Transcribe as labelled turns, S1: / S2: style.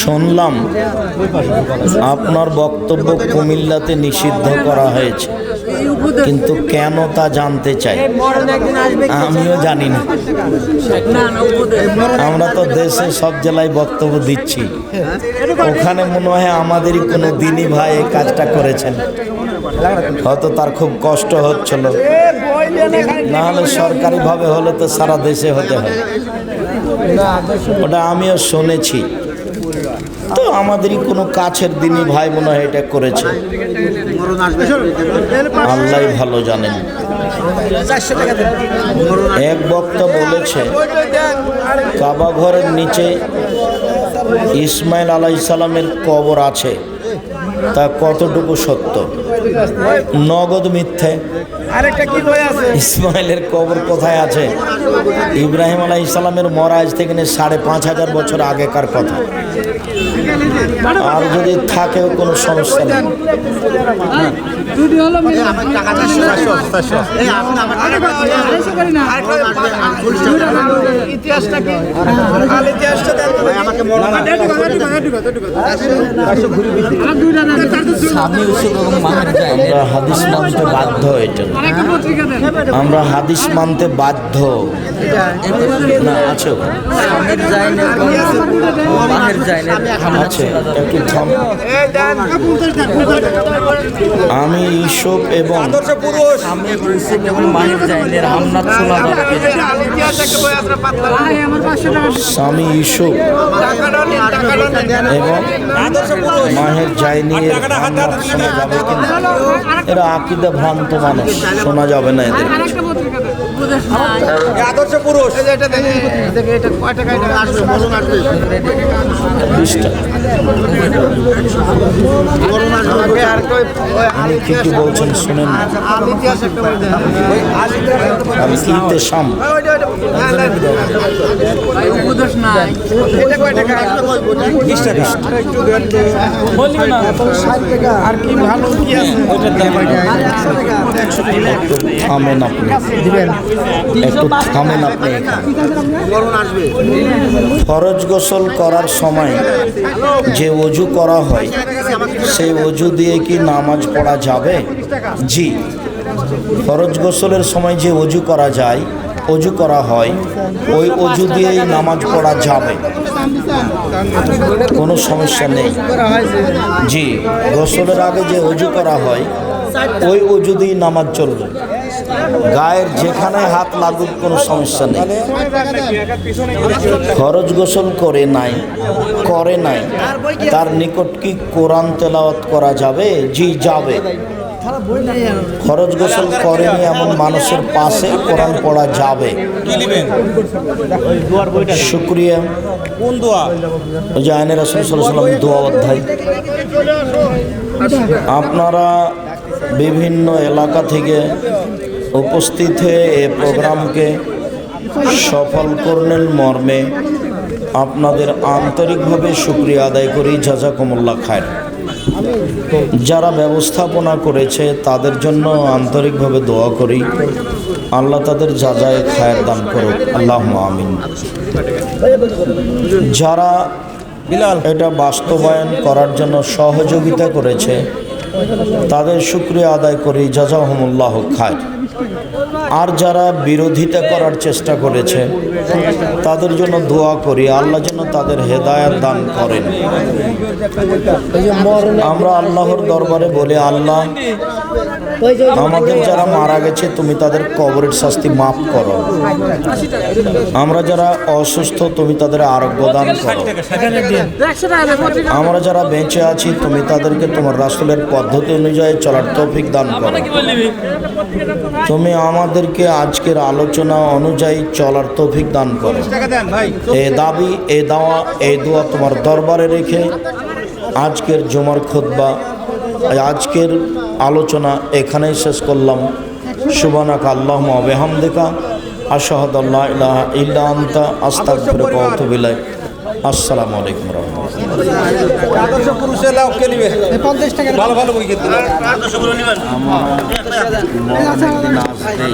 S1: শুনলাম আপনার বক্তব্য কুমিল্লাতে নিষিদ্ধ করা হয়েছে। কিন্তু কেন তা জানতে চাই? আমিও জানি না আমরা তো দেশে সব জেলায় বক্তব্য দিচ্ছি। ওখানে মনে হয় আমাদেরই কোনো দিনই ভাই এই কাজটা করেছেন। হয়তো তার খুব কষ্ট হচ্ছিল। নাহলে সরকারিভাবে হলে তো সারা দেশে হতে হয়। ওটা আমিও শুনেছি। তো আমাদেরই কোনো কাছের দিনই ভাই মনে হয় এটা করেছে। আল্লাহ ভালো জানেন। এক বক্তা বলেছে, কাবা ঘরের নিচে ইসমাইল আলাই সালামের কবর আছে। তা কতটুকু সত্য? নগদ মিথ্যে। ইসমাইলের কবর কোথায় আছে? ইব্রাহিম আলাই ইসলামের মরাজ থেকে নিয়ে সাড়ে পাঁচ হাজার বছর আগেকার কথা। আর যদি থাকেও কোনো সমস্যা নেই।
S2: ইতিহাসটা 拉拉拉。
S1: আমরা হাদিস মানতে বাধ্য এটা আমরা হাদিস মানতে বাধ্য। আছে আমি ইসব এবং স্বামী ইসুফ এবং
S2: আদর্শ পুরুষ
S1: মাহের যায়নি এর আকিদা ভ্রান্ত মানুষ শোনা যাবে না এদের
S2: আদর্শ পুরুষ টাকা
S1: আমি কি বলছেন? শুনেন। সাম। থামেন আপনি। একটু থামেন আপনি ফরজ গোসল করার সময় যে অজু করা হয়, সেই অজু দিয়ে কি নামাজ পড়া যাবে? জি। ফরজ গোসলের সময় যে অজু করা যায়, অজু করা হয়, ওই অজু দিয়েই নামাজ পড়া যাবে। কোনো সমস্যা নেই। জি, গোসলের আগে যে অজু করা হয়, ওই অজু দিয়েই নামাজ চলবে। গায়ের যেখানে হাত লাগুক কোনো সমস্যা নেই। খরচ গোসল করে নাই করে নাই। তার নিকট কি কোরআন তেলাওয়াত করা যাবে? জি যাবে। খরচ গোসল করেনি এমন মানুষের পাশে কোরআন পড়া যাবে। শুক্রিয়া।
S2: কোন দোয়া?
S1: ওই যে আইনের সাল্লাম দোয়া অধ্যায়। আপনারা বিভিন্ন এলাকা থেকে উপস্থিত হয়ে এ প্রোগ্রামকে সফল করলেন মর্মে। আপনাদের আন্তরিকভাবে শুক্রিয়া আদায় করি। জাজাকুমুল্লাহ খায়ের। যারা ব্যবস্থাপনা করেছে, তাদের জন্য আন্তরিকভাবে দোয়া করি। আল্লাহ তাদের যাজায় খায়ের দান করুক। আল্লাহ আমিন। যারা এটা বাস্তবায়ন করার জন্য সহযোগিতা করেছে, তাদের শুক্রিয়া আদায় করি। জাজাহমুল্লাহ খায় আর যারা বিরোধিতা করার চেষ্টা করেছে, তাদের জন্য দোয়া করি, আল্লাহ যেন তাদের হেদায়ত দান করেন। আমরা আল্লাহর দরবারে বলি, আল্লাহ আমাদের যারা মারা গেছে তুমি তাদের কবরের শাস্তি মাফ করো। আমরা যারা অসুস্থ তুমি তাদের আরোগ্য দান করো। আমরা যারা বেঁচে আছি তুমি তাদেরকে তোমার রাসুলের পদ্ধতি অনুযায়ী চলার তৌফিক দান করো। তুমি আমাদেরকে আজকের আলোচনা অনুযায়ী চলার তৌফিক দান করো। এ দাবি এ দাওয়া এ দোয়া তোমার দরবারে রেখে আজকের জমার খুতবা আজকের আলোচনা এখানেই শেষ করলাম। সুবানাক আল্লাহ বেহামদেকা। আশাহদ আল্লাহ ইলাহা ইল্লা আন্তা। আস্তাগফিরুকা ওয়া আতুবু ইলাইক। আসসালামু আলাইকুম রহমতুল্লাহ।
S2: আদর্শ পুরুষের লাভ কে নিবে? ভালো ভালো বই কিন্তু।
S1: আমার অনেকদিন আসতেই